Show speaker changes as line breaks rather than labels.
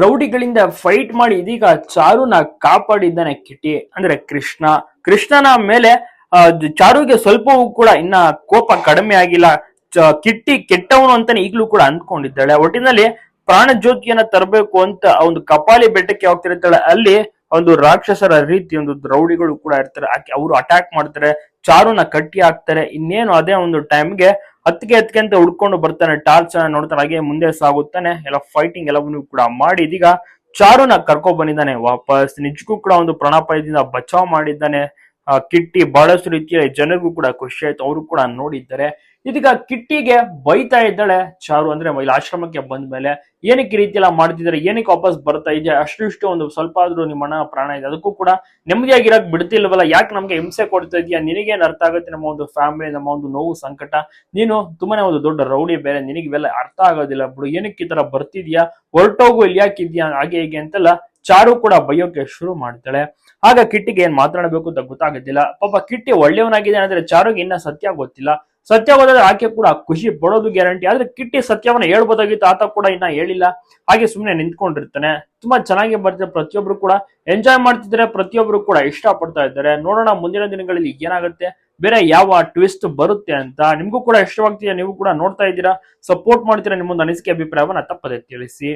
ರೌಡಿಗಳಿಂದ fight ಮಾಡಿ ಇದೀಗ ಚಾರುನ ಕಾಪಾಡಿದ್ದಾನೆ ಕಿಟಿ. ಅಂದ್ರೆ ಕೃಷ್ಣ. ಕೃಷ್ಣನ ಮೇಲೆ ಚಾರುಗೆ ಸ್ವಲ್ಪವೂ ಕೂಡ ಇನ್ನ ಕೋಪ ಕಡಿಮೆ ಆಗಿಲ್ಲ. ಕಿಟ್ಟಿ ಕೆಟ್ಟವನು ಅಂತಾನೆ ಈಗಲೂ ಕೂಡ ಅಂದ್ಕೊಂಡಿದ್ದಾಳೆ. ಒಟ್ಟಿನಲ್ಲಿ ಪ್ರಾಣ ಜ್ಯೋತಿಯನ್ನ ತರಬೇಕು ಅಂತ ಒಂದು ಕಪಾಲಿ ಬೆಟ್ಟಕ್ಕೆ ಹೋಗ್ತಿರ್ತಾಳೆ. ಅಲ್ಲಿ ಒಂದು ರಾಕ್ಷಸರ ರೀತಿ ಒಂದು ದ್ರೌಡಿಗಳು ಕೂಡ ಇರ್ತಾರೆ. ಅವರು ಅಟ್ಯಾಕ್ ಮಾಡ್ತಾರೆ. ಚಾರುನ ಕಟ್ಟಿ ಹಾಕ್ತಾರೆ. ಇನ್ನೇನು ಅದೇ ಒಂದು ಟೈಮ್ಗೆ ಹತ್ತಿಗೆ ಹತ್ತಿಗೆ ಅಂತ ಹುಡ್ಕೊಂಡು ಬರ್ತಾನೆ, ಟಾರ್ಚ್ ನೋಡ್ತಾನೆ, ಹಾಗೆ ಮುಂದೆ ಸಾಗುತ್ತಾನೆ, ಎಲ್ಲ ಫೈಟಿಂಗ್ ಎಲ್ಲವನ್ನೂ ಕೂಡ ಮಾಡಿ ಇದೀಗ ಚಾರುನ ಕರ್ಕೊ ಬಂದಿದ್ದಾನೆ, ವಾಪಸ್. ನಿಜಕ್ಕೂ ಕೂಡ ಒಂದು ಪ್ರಾಣಾಪಾಯದಿಂದ ಬಚಾವ್ ಮಾಡಿದ್ದಾನೆ. ಕಿಟ್ಟಿ ಬಹಳಷ್ಟು ರೀತಿಯ ಜನರಿಗೂ ಕೂಡ ಖುಷಿ ಆಯ್ತು. ಅವರು ಕೂಡ ನೋಡಿದ್ದಾರೆ. ಇದೀಗ ಕಿಟ್ಟಿಗೆ ಬೈತಾ ಇದ್ದಾಳೆ ಚಾರು ಅಂದ್ರೆ ಇಲ್ಲಿ ಆಶ್ರಮಕ್ಕೆ ಬಂದ ಮೇಲೆ. ಏನಕ್ಕೆ ರೀತಿ ಎಲ್ಲ ಮಾಡ್ತಿದ್ದಾರೆ? ಏನಕ್ಕೆ ವಾಪಸ್ ಬರ್ತಾ ಇದೆ? ಅಷ್ಟು ಇಷ್ಟು ಒಂದು ಸ್ವಲ್ಪ ಆದ್ರೂ ನಿಮ್ಮ ಅಣ್ಣ ಪ್ರಾಣ ಇದೆ. ಅದಕ್ಕೂ ಕೂಡ ನೆಮ್ಮದಿಯಾಗಿರಕ್ ಬಿಡ್ತಿಲ್ವಲ್ಲ? ಯಾಕೆ ನಮ್ಗೆ ಹಿಂಸೆ ಕೊಡ್ತಾ ಇದೀಯಾ? ನಿನಗೇನ್ ಅರ್ಥ ಆಗುತ್ತೆ ನಮ್ಮ ಒಂದು ಫ್ಯಾಮಿಲಿ ನಮ್ಮ ಒಂದು ನೋವು, ಸಂಕಟ? ನೀನು ತುಂಬಾನೇ ಒಂದು ದೊಡ್ಡ ರೌಡಿ ಬೇರೆ. ನಿನಗೆ ಇವೆಲ್ಲ ಅರ್ಥ ಆಗೋದಿಲ್ಲ ಬಿಡು. ಏನಕ್ಕೆ ಈ ತರ ಬರ್ತಿದ್ಯಾ? ಹೊರಟೋಗು ಇಲ್ಲಿ ಯಾಕಿದ್ಯಾ ಹಾಗೆ ಹೀಗೆ ಅಂತೆಲ್ಲ ಚಾರು ಕೂಡ ಬೈಯೋಕೆ ಶುರು ಮಾಡ್ತಾಳೆ. ಆಗ ಕಿಟ್ಟಿಗೆ ಏನ್ ಮಾತಾಡಬೇಕು ಅಂತ ಗೊತ್ತಾಗೋದಿಲ್ಲ. ಪಾಪ ಕಿಟ್ಟಿ ಒಳ್ಳೆಯವನಾಗಿದೆ ಅಂದ್ರೆ ಚಾರುಗೆ ಇನ್ನ ಸತ್ಯ ಗೊತ್ತಿಲ್ಲ. ಸತ್ಯ ಗೊತ್ತಾದ್ರೆ ಆಕೆ ಕೂಡ ಖುಷಿ ಪಡೋದು ಗ್ಯಾರಂಟಿ. ಆದ್ರೆ ಕಿಟ್ಟಿ ಸತ್ಯವನ್ನ ಹೇಳ್ಬೋದಾಗಿತ್ತು, ಆತ ಕೂಡ ಇನ್ನ ಹೇಳಿಲ್ಲ. ಹಾಗೆ ಸುಮ್ಮನೆ ನಿಂತ್ಕೊಂಡಿರ್ತಾನೆ. ತುಂಬಾ ಚೆನ್ನಾಗಿ ಬರ್ತಾರೆ ಪ್ರತಿಯೊಬ್ರು ಕೂಡ ಎಂಜಾಯ್ ಮಾಡ್ತಿದ್ರೆ ಪ್ರತಿಯೊಬ್ರು ಕೂಡ ಇಷ್ಟ ಪಡ್ತಾ ಇದ್ದಾರೆ. ನೋಡೋಣ ಮುಂದಿನ ದಿನಗಳಲ್ಲಿ ಏನಾಗುತ್ತೆ. ಬೇರೆ ಯಾವ ಟ್ವಿಸ್ಟ್ ಬರುತ್ತೆ ಅಂತ. ನಿಮ್ಗೂ ಕೂಡ ಇಷ್ಟವಾಗ್ತಿದೆ. ನೀವು ಕೂಡ ನೋಡ್ತಾ ಇದ್ದೀರಾ. ಸಪೋರ್ಟ್ ಮಾಡ್ತೀರಾ ನಿಮ್ಮೊಂದು ಅನಿಸಿಕೆ, ಅಭಿಪ್ರಾಯವನ್ನ ತಪ್ಪದೆ ತಿಳಿಸಿ.